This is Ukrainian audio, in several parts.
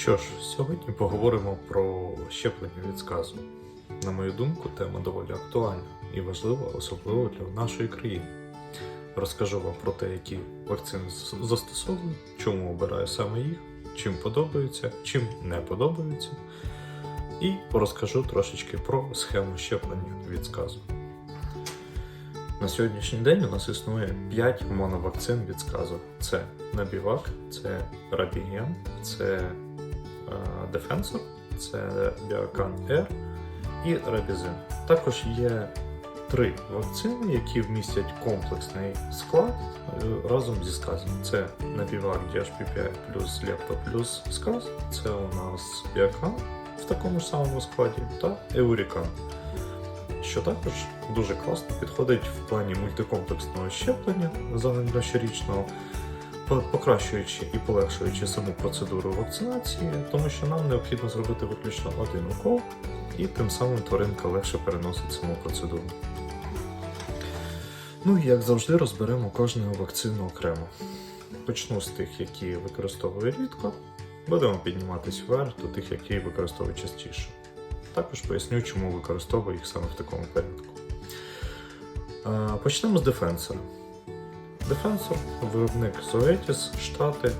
Що ж, сьогодні поговоримо про щеплення від сказу. На мою думку, тема доволі актуальна і важлива, особливо для нашої країни. Розкажу вам про те, які вакцини застосовую, чому обираю саме їх, чим подобаються, чим не подобаються, і розкажу трошечки про схему щеплення від сказу. На сьогоднішній день у нас існує 5 моновакцин від сказу. Це Набівак, це Рабіген, це Defensor, це Біокан R і Рабізин. Також є три вакцини, які вмістять комплексний склад е, разом зі сказом. Це Набівак DHP5 плюс Лепто плюс сказ, це у нас Біокан в такому ж самому складі та Еурікан що також дуже класно підходить в плані мультикомплексного щеплення загальнощорічного, покращуючи і полегшуючи саму процедуру вакцинації, тому що нам необхідно зробити виключно один укол, і тим самим тваринка легше переносить саму процедуру. Ну і як завжди, розберемо кожну вакцину окремо. Почну з тих, які використовую рідко, будемо підніматись вверх до тих, які використовую частіше. Також поясню, чому використовую їх саме в такому порядку. Почнемо з Defensor. Defensor – виробник Zoetis, Штати.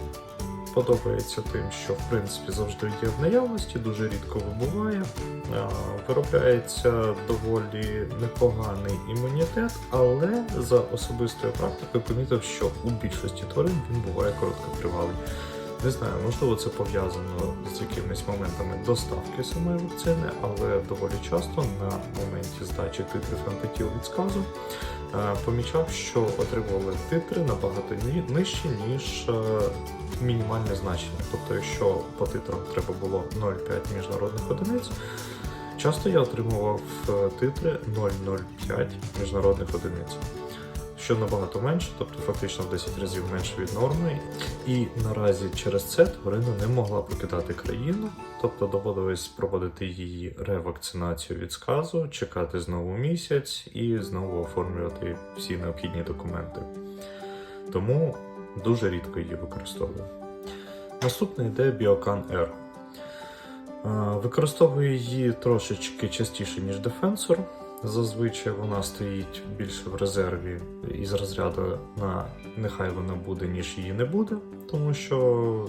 Подобається тим, що в принципі завжди є в наявності, дуже рідко вибуває. Виробляється доволі непоганий імунітет, але за особистою практикою помітив, що у більшості тварин він буває короткотривалий. Не знаю, можливо, це пов'язано з якимись моментами доставки самої вакцини, але доволі часто на моменті здачі титрів антитіл від сказу е, помічав, що отримували титри набагато нижчі, ніж е, мінімальне значення. Тобто, якщо по титрам треба було 0,5 міжнародних одиниць, часто я отримував е, титри 0,05 міжнародних одиниць. Що набагато менше, тобто фактично в 10 разів менше від норми, і наразі через це тварина не могла покидати країну, тобто доводилось проводити її ревакцинацію від сказу, чекати знову місяць і знову оформлювати всі необхідні документи. Тому дуже рідко її використовую. Наступна йде Biocan R. Е, Використовую її трошечки частіше, ніж Defensor. Зазвичай вона стоїть більше в резерві із розряду на нехай вона буде, ніж її не буде, тому що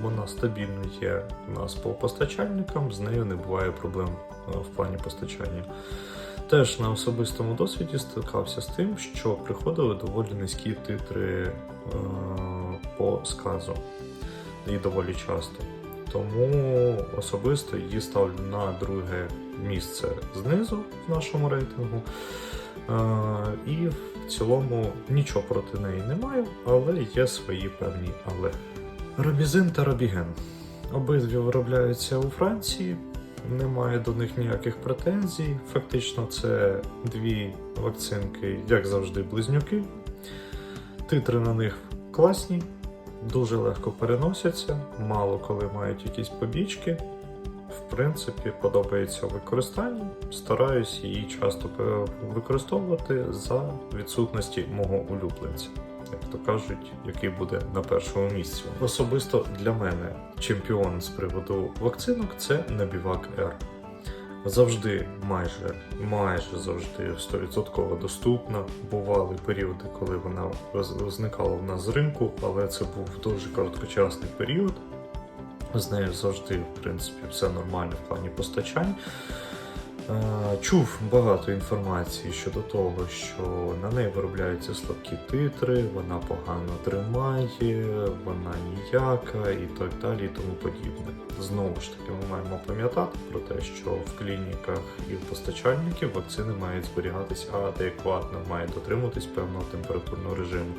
вона стабільно є у нас по постачальникам, з нею не буває проблем е, в плані постачання. Теж на особистому досвіді стикався з тим, що приходили доволі низькі титри е, по сказу і доволі часто. Тому особисто її ставлю на друге місце знизу в нашому рейтингу. Е, і в цілому нічого проти неї не маю, але є свої певні але. Робізин та Робіген. Обидві виробляються у Франції, немає до них ніяких претензій. Фактично, це дві вакцинки, як завжди, близнюки. Титри на них класні, дуже легко переносяться, мало коли мають якісь побічки. В принципі, подобається в використанні. Стараюсь її часто використовувати за відсутності мого улюбленця. Як то кажуть, який буде на першому місці. Особисто для мене чемпіон з приводу вакцинок це Набівак R. Завжди, майже, майже завжди 100% доступна. Бували періоди, коли вона зникала в нас з ринку, але це був дуже короткочасний період. З нею завжди, в принципі, все нормально в плані постачань. Е, Чув багато інформації щодо того, що на неї виробляються слабкі титри, вона погано тримає, вона ніяка і так далі, і тому подібне. Знову ж таки, ми маємо пам'ятати про те, що в клініках і в постачальників вакцини мають зберігатись адекватно, мають дотримуватись певного температурного режиму.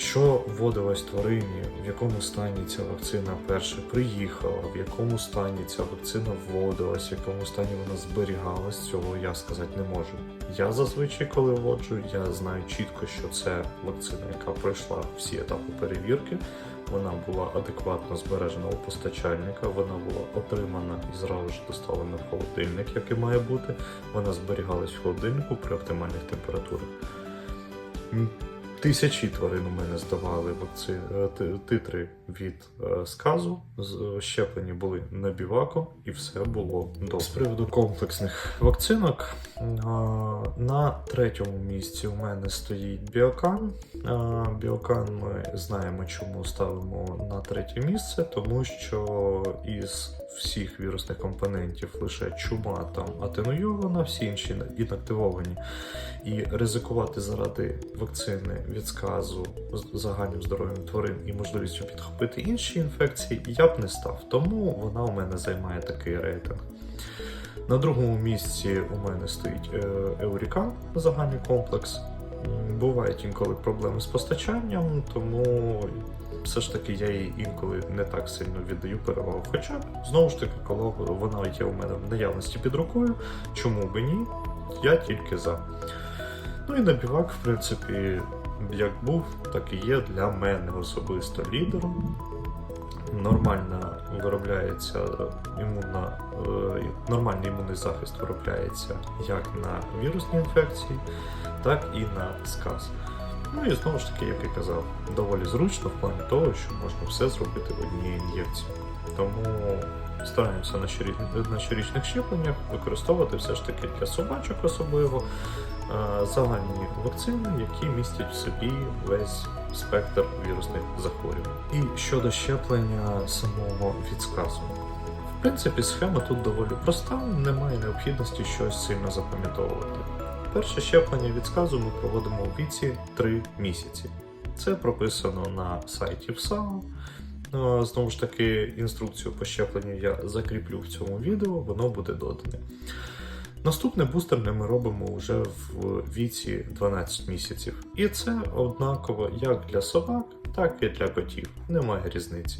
Що вводилось тварині, в якому стані ця вакцина перше приїхала, в якому стані ця вакцина вводилась, в якому стані вона зберігалась, цього я сказати не можу. Я зазвичай, коли вводжу, я знаю чітко, що це вакцина, яка пройшла всі етапи перевірки. Вона була адекватно збережена у постачальника, вона була отримана і зразу ж доставлена в холодильник, як і має бути. Вона зберігалась в холодильнику при оптимальних температурах. Тисячі тварин у мене здавали вакци... е, титри від е, сказу. Е, Щеплені були на бівако, і все було добре. З приводу комплексних вакцинок. На третьому місці у мене стоїть біокан. Біокан ми знаємо, чому ставимо на третє місце, тому що із всіх вірусних компонентів лише чума там атенуйована, всі інші інактивовані. І ризикувати заради вакцини від сказу з загальним здоров'ям тварин і можливістю підхопити інші інфекції я б не став. Тому вона у мене займає такий рейтинг. На другому місці у мене стоїть Еурікан, загальний комплекс. Бувають інколи проблеми з постачанням, тому все ж таки я їй інколи не так сильно віддаю перевагу. Хоча, знову ж таки, коли вона є у мене в наявності під рукою, чому би ні? Я тільки за. Ну і на бівак, в принципі, як був, так і є для мене особисто лідером. Нормально виробляється імунна, е, нормальний імунний захист виробляється як на вірусні інфекції, так і на сказ. Ну і знову ж таки, як я казав, доволі зручно в плані того, що можна все зробити в одній ін'єкції. Тому стараємося на, щорі- на щорічних щепленнях використовувати все ж таки для собачок особливо е, загальні вакцини, які містять в собі весь спектр вірусних захворювань. І щодо щеплення самого від сказу. В принципі, схема тут доволі проста, немає необхідності щось сильно запам'ятовувати. Перше щеплення від сказу ми проводимо у віці 3 місяці. Це прописано на сайті ВСАО. Е, Знову ж таки, інструкцію по щепленню я закріплю в цьому відео, воно буде додане. Наступне бустерне ми робимо вже в віці 12 місяців. І це однаково як для собак, так і для котів. Немає різниці.